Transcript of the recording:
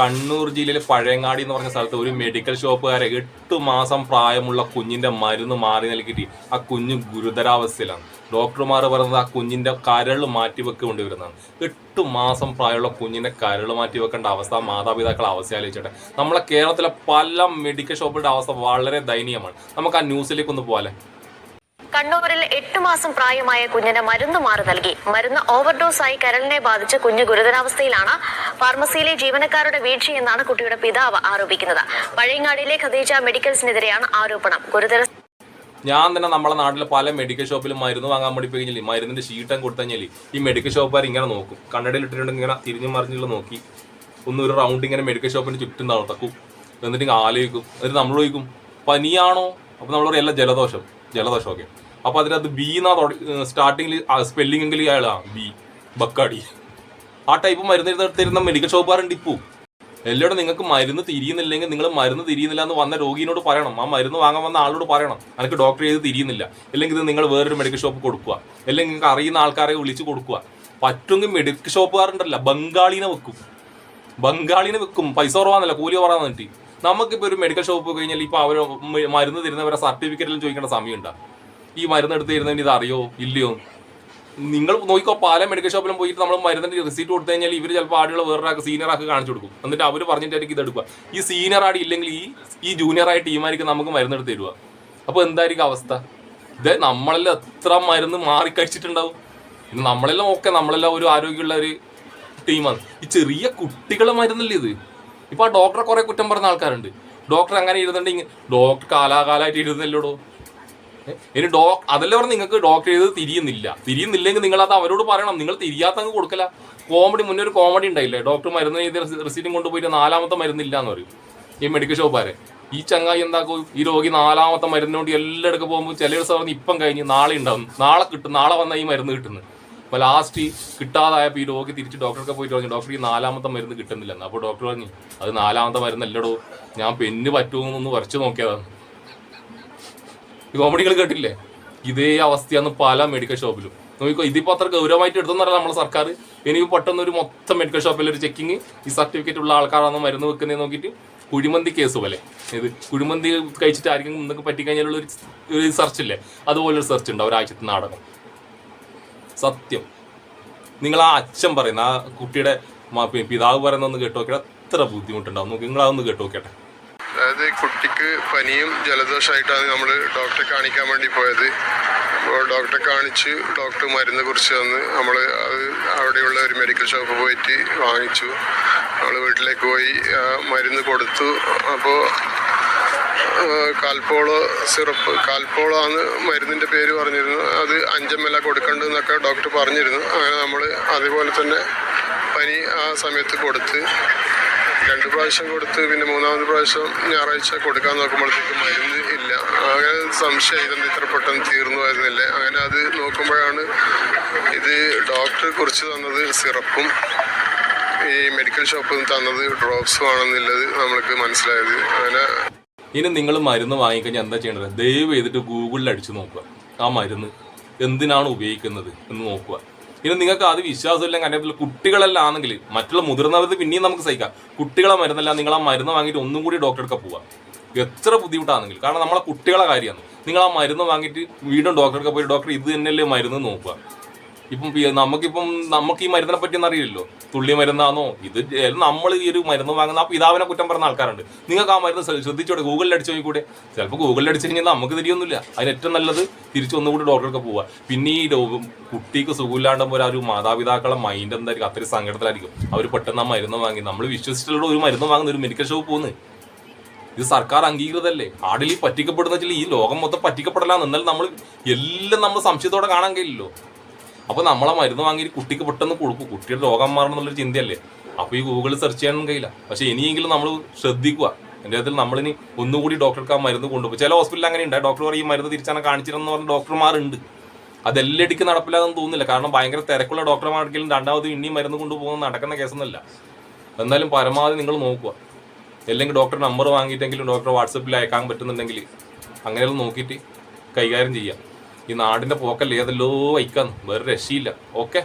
കണ്ണൂർ ജില്ലയിലെ പഴയങ്ങാടി എന്ന് പറഞ്ഞ സ്ഥലത്ത് ഒരു മെഡിക്കൽ ഷോപ്പുകാരെ എട്ട് മാസം പ്രായമുള്ള കുഞ്ഞിന്റെ മരുന്ന് മാറി നൽകിയിട്ട് ആ കുഞ്ഞ് ഗുരുതരാവസ്ഥയിലാണ്. ഡോക്ടർമാർ പറയുന്നത് ആ കുഞ്ഞിന്റെ കരൾ മാറ്റി വെക്കേണ്ടി വരുന്നതാണ് എട്ട് മാസം പ്രായമുള്ള കുഞ്ഞിന്റെ കരൾ മാറ്റി വെക്കേണ്ട അവസ്ഥ മാതാപിതാക്കളെ അവസ്ഥ ആലോചിച്ചിട്ട് നമ്മളെ കേരളത്തിലെ പല മെഡിക്കൽ ഷോപ്പുകളുടെ അവസ്ഥ വളരെ ദയനീയമാണ്. നമുക്ക് ആ ന്യൂസിലേക്ക് ഒന്ന് പോകാല്ലേ കണ്ണൂരിൽ എട്ടു മാസം പ്രായമായ കുഞ്ഞിന് മരുന്ന് മാറി നൽകി. മരുന്ന് ഓവർഡോസായി കരളിനെ ബാധിച്ച് കുഞ്ഞ് ഗുരുതരാവസ്ഥയിലാണ് ഫാർമസിയിലെ ജീവനക്കാരുടെ വീഴ്ചയെന്നാണ് കുട്ടിയുടെ പിതാവ് ആരോപിക്കുന്നത്. പഴയങ്ങാടിയിലെ ഖദീജ മെഡിക്കൽസിനെതിരെയാണ് ആരോപണം. ഗുരുതര ഞാൻ തന്നെ നമ്മളെ നാട്ടിലെ പല മെഡിക്കൽ ഷോപ്പിലും മരുന്ന് വാങ്ങാൻ വേണ്ടി പോയി മരുന്നിന്റെ ഷീട്ടം കൊടുത്തു കഴിഞ്ഞാൽ ഈ മെഡിക്കൽ ഷോപ്പുകാർ ഇങ്ങനെ നോക്കും. കണ്ണടയിൽ ഇട്ടിട്ടുണ്ടെങ്കിൽ ഇങ്ങനെ തിരിഞ്ഞു മറിഞ്ഞുള്ള നോക്കി. ഒന്ന് ഒരു റൗണ്ട് ഇങ്ങനെ മെഡിക്കൽ ഷോപ്പിന് ചുറ്റും നടത്തക്കും എന്നിട്ട് ആലോചിക്കും. എന്നിട്ട് നമ്മൾ ചോദിക്കും പനിയാണോ? അപ്പൊ നമ്മൾ പറയും എല്ലാം ജലദോഷം. ജലദോഷം ഒക്കെ. അപ്പൊ അതിനകത്ത് ബി എന്നാ സ്റ്റാർട്ടിങ്ങിൽ സ്പെല്ലിംഗ് എങ്കിലും അയാളാ ബി ബക്കാടി. ആ ടൈപ്പ് മരുന്ന് തരുന്ന മെഡിക്കൽ ഷോപ്പുകാരുണ്ട് ഇപ്പോൾ എല്ലാവരും നിങ്ങൾക്ക് മരുന്ന് തിരിയുന്നില്ലെങ്കിൽ നിങ്ങൾ മരുന്ന് തിരിയുന്നില്ല എന്ന് വന്ന രോഗിനോട് പറയണം. ആ മരുന്ന് വാങ്ങാൻ വന്ന ആളോട് പറയണം. എനിക്ക് ഡോക്ടർ ചെയ്ത് തിരിയുന്നില്ല. അല്ലെങ്കിൽ ഇത് നിങ്ങൾ വേറൊരു മെഡിക്കൽ ഷോപ്പ് കൊടുക്കുക. അല്ലെങ്കിൽ നിങ്ങൾക്ക് അറിയുന്ന ആൾക്കാരെ വിളിച്ച് കൊടുക്കുക. പറ്റുമെങ്കിൽ മെഡിക്കൽ ഷോപ്പുകാരുണ്ടല്ല ബംഗാളിനെ വെക്കും. ബംഗാളിനെ വെക്കും. പൈസ കുറവാന്നല്ല കൂലി കുറവാന്നിട്ട് നമുക്കിപ്പോൾ ഒരു മെഡിക്കൽ ഷോപ്പ് പോയി കഴിഞ്ഞാൽ ഇപ്പോൾ അവർ മരുന്ന് തരുന്നവരെ സർട്ടിഫിക്കറ്റിലും ചോദിക്കേണ്ട സമയമുണ്ടോ. ഈ മരുന്ന് എടുത്ത് തരുന്നതിന് ഇത് അറിയോ ഇല്ലയോ? നിങ്ങൾ നോക്കിക്കോ പല മെഡിക്കൽ ഷോപ്പിലും പോയിട്ട് നമ്മൾ മരുന്നിന്റെ റിസീറ്റ് കൊടുത്തു കഴിഞ്ഞാൽ ഇവർ ചിലപ്പോൾ ആടുകൾ വേറൊരാൾക്ക് സീനിയർ ആക്കി കാണിച്ചു കൊടുക്കും. എന്നിട്ട് അവർ പറഞ്ഞിട്ടായിരിക്കും ഇത് എടുക്കുക. ഈ സീനിയർ ആടി ഇല്ലെങ്കിൽ ഈ ഈ ജൂനിയർ ആയ ടീമായിരിക്കും നമുക്ക് മരുന്ന് എടുത്ത് തരുക. അപ്പോൾ എന്തായിരിക്കും അവസ്ഥ? ഇത് നമ്മളെല്ലാം എത്ര മരുന്ന് മാറി കഴിച്ചിട്ടുണ്ടാവും നമ്മളെല്ലാം ഓക്കെ നമ്മളെല്ലാം ഒരു ആരോഗ്യമുള്ള ഒരു ടീമാണ് ഈ ചെറിയ കുട്ടികളെ മരുന്നല്ലേ ഇത്? ഇപ്പൊ ആ ഡോക്ടറെ കുറേ കുറ്റം പറഞ്ഞ ആൾക്കാരുണ്ട്. ഡോക്ടർ അങ്ങനെ ഇരുന്നുണ്ടെങ്കിൽ ഡോക്ടർ കാലാകാലമായിട്ട് ഇരുന്നല്ലോടോ? ഇനി ഡോ അതല്ല പറഞ്ഞ് നിങ്ങൾക്ക് ഡോക്ടർ ചെയ്ത് തിരിയുന്നില്ല. തിരിയുന്നില്ലെങ്കിൽ നിങ്ങൾ അത് അവരോട് പറയണം. നിങ്ങൾ തിരിയാത്തങ്ങ് കൊടുക്കല. കോമഡി മുന്നേ ഒരു കോമഡി ഉണ്ടായില്ലേ? ഡോക്ടർ മരുന്ന് ചെയ്ത് റെസീറ്റും കൊണ്ടുപോയിട്ട് നാലാമത്തെ മരുന്നില്ല എന്ന് പറയും. ഈ മെഡിക്കൽ ഷോപ്പുകാരെ ഈ ചങ്ങായി എന്താക്കും? ഈ രോഗി നാലാമത്തെ മരുന്നിനോട് എല്ലായിടക്ക് പോകുമ്പോൾ ചില ദിവസം പറഞ്ഞ് ഇപ്പം കഴിഞ്ഞ് നാളെ ഉണ്ടാവും. നാളെ കിട്ടും. നാളെ വന്നാൽ ഈ മരുന്ന് കിട്ടുന്നത്. അപ്പോൾ ലാസ്റ്റ് കിട്ടാതായപ്പോൾ ഈ രോഗി തിരിച്ച് ഡോക്ടർക്ക് പോയിട്ട് പറഞ്ഞു ഡോക്ടർ ഈ നാലാമത്തെ മരുന്ന് കിട്ടുന്നില്ലെന്ന് അപ്പോൾ ഡോക്ടർ പറഞ്ഞു അത് നാലാമത്തെ മരുന്നല്ലടോ ഞാൻ പെണ്ണ് പറ്റുമെന്നൊന്ന് വരച്ച് നോക്കിയതാണ് ഈ കോമഡികൾ കേട്ടില്ലേ ഇതേ അവസ്ഥയാണ് പല മെഡിക്കൽ ഷോപ്പിലും നോക്കിക്കോ ഇതിപ്പോൾ അത്ര ഗൗരവമായിട്ട് എടുത്തെന്നറിയാം നമ്മളെ സർക്കാർ. എനിക്ക് പെട്ടെന്ന് ഒരു മൊത്തം മെഡിക്കൽ ഷോപ്പിൽ ഒരു ചെക്കിങ് ഈ സർട്ടിഫിക്കറ്റ് ഉള്ള ആൾക്കാരാണ് മരുന്ന് വെക്കുന്നത് നോക്കിയിട്ട് കുഴിമന്തി കേസ് പോലെ. ഇത് കുഴിമന്തി കഴിച്ചിട്ട് ആർക്കും എന്തൊക്കെ പറ്റിക്കഴിഞ്ഞാലുള്ള ഒരു ഒരു സെർച്ച് ഇല്ലേ? അതുപോലൊരു സെർച്ച് ഉണ്ട് ഒരാഴ്ചത്തെ നാടകം. സത്യം. നിങ്ങൾ ആ അച്ഛൻ പറയുന്ന ആ കുട്ടിയുടെ പിതാവ് പറയുന്നൊന്ന് കേട്ട് നോക്കിയാൽ എത്ര ബുദ്ധിമുട്ടുണ്ടാവും. നോക്കി നിങ്ങൾ അതൊന്ന് കേട്ട് നോക്കട്ടെ അതായത് കുട്ടിക്ക് പനിയും ജലദോഷമായിട്ടാണ് നമ്മൾ ഡോക്ടറെ കാണിക്കാൻ വേണ്ടി പോയത്. അപ്പോൾ ഡോക്ടറെ കാണിച്ച് ഡോക്ടർ മരുന്ന് കുറിച്ച് തന്ന് നമ്മൾ അത് അവിടെയുള്ള ഒരു മെഡിക്കൽ ഷോപ്പ് പോയിട്ട് വാങ്ങിച്ചു. നമ്മൾ വീട്ടിലേക്ക് പോയി മരുന്ന് കൊടുത്തു. അപ്പോൾ കാൽപോളോ സിറപ്പ്. കാൽപോളോ മരുന്നിന്റെ പേര് പറഞ്ഞിരുന്നു അത് അഞ്ചമ്മല കൊടുക്കേണ്ടതെന്നൊക്കെ ഡോക്ടർ പറഞ്ഞിരുന്നു. അങ്ങനെ നമ്മൾ അതുപോലെ തന്നെ പനി ആ സമയത്ത് കൊടുത്ത് രണ്ട് പ്രാവശ്യം കൊടുത്ത് പിന്നെ മൂന്നാമത് പ്രാവശ്യം ഞായറാഴ്ച കൊടുക്കാൻ നോക്കുമ്പോഴത്തേക്കും മരുന്ന് ഇല്ല. അങ്ങനെ സംശയം ഇതെന്ത് ഇത്ര പെട്ടെന്ന് തീർന്നു വരുന്നില്ല അങ്ങനെ അത് നോക്കുമ്പോഴാണ് ഇത് ഡോക്ടർ കുറിച്ച് തന്നത് സിറപ്പും ഈ മെഡിക്കൽ ഷോപ്പിൽ നിന്ന് തന്നത് ഡ്രോപ്സും ആണെന്നുള്ളത് നമ്മൾക്ക് മനസ്സിലായത്. അങ്ങനെ ഇനി നിങ്ങൾ മരുന്ന് വാങ്ങിക്കഴിഞ്ഞാൽ എന്താ ചെയ്യേണ്ടത്? ദയവ് ചെയ്തിട്ട് ഗൂഗിളിൽ അടിച്ചു നോക്കുക. ആ മരുന്ന് എന്തിനാണ് ഉപയോഗിക്കുന്നത് എന്ന് നോക്കുക. ഇനി നിങ്ങൾക്ക് അത് വിശ്വാസമില്ലെങ്കിൽ അതിന്റെ കുട്ടികളെല്ലാം ആണെങ്കിൽ മറ്റുള്ള മുതിർന്നവർക്ക് പിന്നെയും നമുക്ക് സഹിക്കാം. കുട്ടികളെ മരുന്നല്ല നിങ്ങൾ ആ മരുന്ന് വാങ്ങിയിട്ട് ഒന്നും കൂടി ഡോക്ടറെ പോവുക പോവാം. എത്ര ബുദ്ധിമുട്ടാണെങ്കിൽ കാരണം നമ്മളെ കുട്ടികളെ കാര്യമാണ്. നിങ്ങൾ ആ മരുന്ന് വാങ്ങിയിട്ട് വീണ്ടും ഡോക്ടർക്ക് പോയി ഡോക്ടർ ഇത് തന്നെയല്ലേ മരുന്ന് നോക്കുക. ഇപ്പം നമുക്കിപ്പം നമുക്ക് ഈ മരുന്നിനെ പറ്റിയൊന്നും അറിയില്ലല്ലോ. തുള്ളി മരുന്നാണോ? ഇത് നമ്മൾ ഈ ഒരു മരുന്ന് വാങ്ങുന്ന പിതാവിനെ കുറ്റം പറഞ്ഞ ആൾക്കാരുണ്ട്. നിങ്ങൾക്ക് ആ മരുന്ന് ശ്രദ്ധ- ശ്രദ്ധിച്ചോടെ ഗൂഗിളിൽ അടിച്ചു നോക്കിക്കൂടെ? ചിലപ്പോൾ ഗൂഗിളിൽ അടിച്ചു കഴിഞ്ഞാൽ നമുക്ക് തിരിയൊന്നുമില്ല അതിന് ഏറ്റവും നല്ലത് തിരിച്ച് ഒന്നുകൂടി ഡോക്ടർക്ക് പോവുക. പിന്നെ ഈ കുട്ടിക്ക് പോലെ ആ ഒരു മാതാപിതാക്കളെ മൈൻഡ് എന്തായിരിക്കും? അത്രയും സങ്കടത്തിലായിരിക്കും. അവർ പെട്ടെന്ന് ആ മരുന്ന് വാങ്ങി. നമ്മൾ വിശ്വസിച്ചിട്ടുള്ള ഒരു മരുന്ന് വാങ്ങുന്ന ഒരു മെഡിക്കൽ ഷോപ്പ് പോകുന്നത് ഇത് സർക്കാർ അംഗീകൃതല്ലേ? ആടിൽ പറ്റിക്കപ്പെടുന്ന വെച്ചാൽ ഈ ലോകം മൊത്തം പറ്റിക്കപ്പെടലാന്ന്. എന്നാൽ നമ്മൾ എല്ലാം നമ്മൾ സംശയത്തോടെ കാണാൻ കഴിയില്ലല്ലോ. അപ്പൊ നമ്മളെ മരുന്ന് വാങ്ങി കുട്ടിക്ക് പെട്ടെന്ന് കൊടുക്കും. കുട്ടിയുടെ രോഗം മാറണം എന്നുള്ളൊരു ചിന്തയല്ലേ? അപ്പൊ ഈ ഗൂഗിളിൽ സെർച്ച് ചെയ്യാനൊന്നും കഴിയില്ല. പക്ഷെ ഇനിയെങ്കിലും നമ്മൾ ശ്രദ്ധിക്കുക. എന്റെ അതിൽ നമ്മളിനി ഒന്നുകൂടി ഡോക്ടർക്ക് ആ മരുന്ന് കൊണ്ടുപോകും. ചില ഹോസ്പിറ്റലിൽ അങ്ങനെ ഉണ്ട്. ഡോക്ടർ പറയും ഈ മരുന്ന് തിരിച്ചാണ് കാണിച്ചിരുന്നു പറഞ്ഞ ഡോക്ടർമാരുണ്ട് അതെല്ലടിക്ക് നടപ്പില്ലാതെന്ന് തോന്നുന്നില്ല. കാരണം ഭയങ്കര തിരക്കുള്ള ഡോക്ടർമാർക്കെങ്കിലും രണ്ടാമത് ഇനിയും മരുന്ന് കൊണ്ടുപോകുന്ന നടക്കുന്ന കേസൊന്നുമല്ല. എന്നാലും പരമാവധി നിങ്ങൾ നോക്കുക. അല്ലെങ്കിൽ ഡോക്ടർ നമ്പർ വാങ്ങിയിട്ടെങ്കിലും ഡോക്ടർ വാട്സപ്പിൽ അയക്കാൻ പറ്റുന്നുണ്ടെങ്കിൽ അങ്ങനെയൊന്ന് നോക്കിയിട്ട് കൈകാര്യം ചെയ്യാം ഈ നാടിന്റെ പോക്കല്ലേ ഏതല്ലോ വയ്ക്കാന്ന് വേറെ രക്ഷയില്ല. ഓക്കെ?